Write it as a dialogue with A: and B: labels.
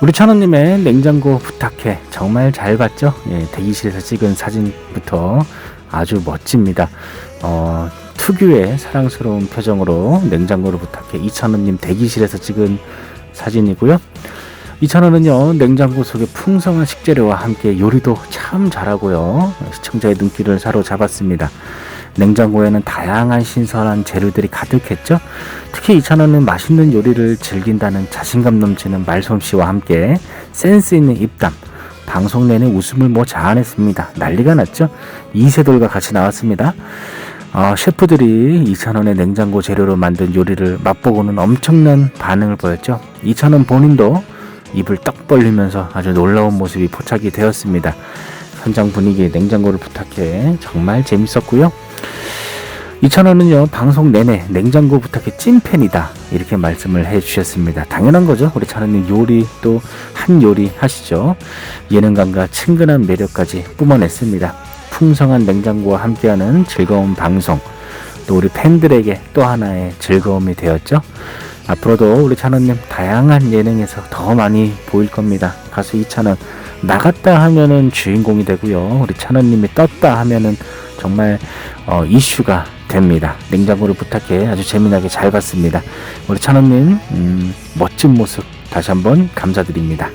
A: 우리 찬호님의 냉장고 부탁해 정말 잘 봤죠? 예, 대기실에서 찍은 사진부터 아주 멋집니다. 어, 특유의 사랑스러운 표정으로 냉장고를 부탁해 이찬호님 대기실에서 찍은 사진이고요. 이찬호는요 냉장고 속에 풍성한 식재료와 함께 요리도 참 잘하고요 시청자의 눈길을 사로잡았습니다. 냉장고에는 다양한 신선한 재료들이 가득했죠. 특히 이찬호는 맛있는 요리를 즐긴다는 자신감 넘치는 말솜씨와 함께 센스 있는 입담, 방송 내내 웃음을 뭐 자아냈습니다. 난리가 났죠. 이세돌과 같이 나왔습니다. 어, 셰프들이 이찬원의 냉장고 재료로 만든 요리를 맛보고는 엄청난 반응을 보였죠. 이찬원 본인도 입을 떡 벌리면서 아주 놀라운 모습이 포착이 되었습니다. 현장 분위기 냉장고를 부탁해 정말 재밌었고요. 이찬원은요 방송 내내 냉장고 부탁해 찐팬이다 이렇게 말씀을 해주셨습니다. 당연한 거죠. 우리 찬원님 요리 또 한 요리 하시죠. 예능감과 친근한 매력까지 뿜어냈습니다. 풍성한 냉장고와 함께하는 즐거운 방송 또 우리 팬들에게 또 하나의 즐거움이 되었죠. 앞으로도 우리 찬원님 다양한 예능에서 더 많이 보일 겁니다. 가수 이찬원 나갔다 하면은 주인공이 되고요. 우리 찬원님이 떴다 하면은 정말 어, 이슈가 됩니다. 냉장고를 부탁해 아주 재미나게 잘 봤습니다. 우리 찬원님 음, 멋진 모습 다시 한번 감사드립니다.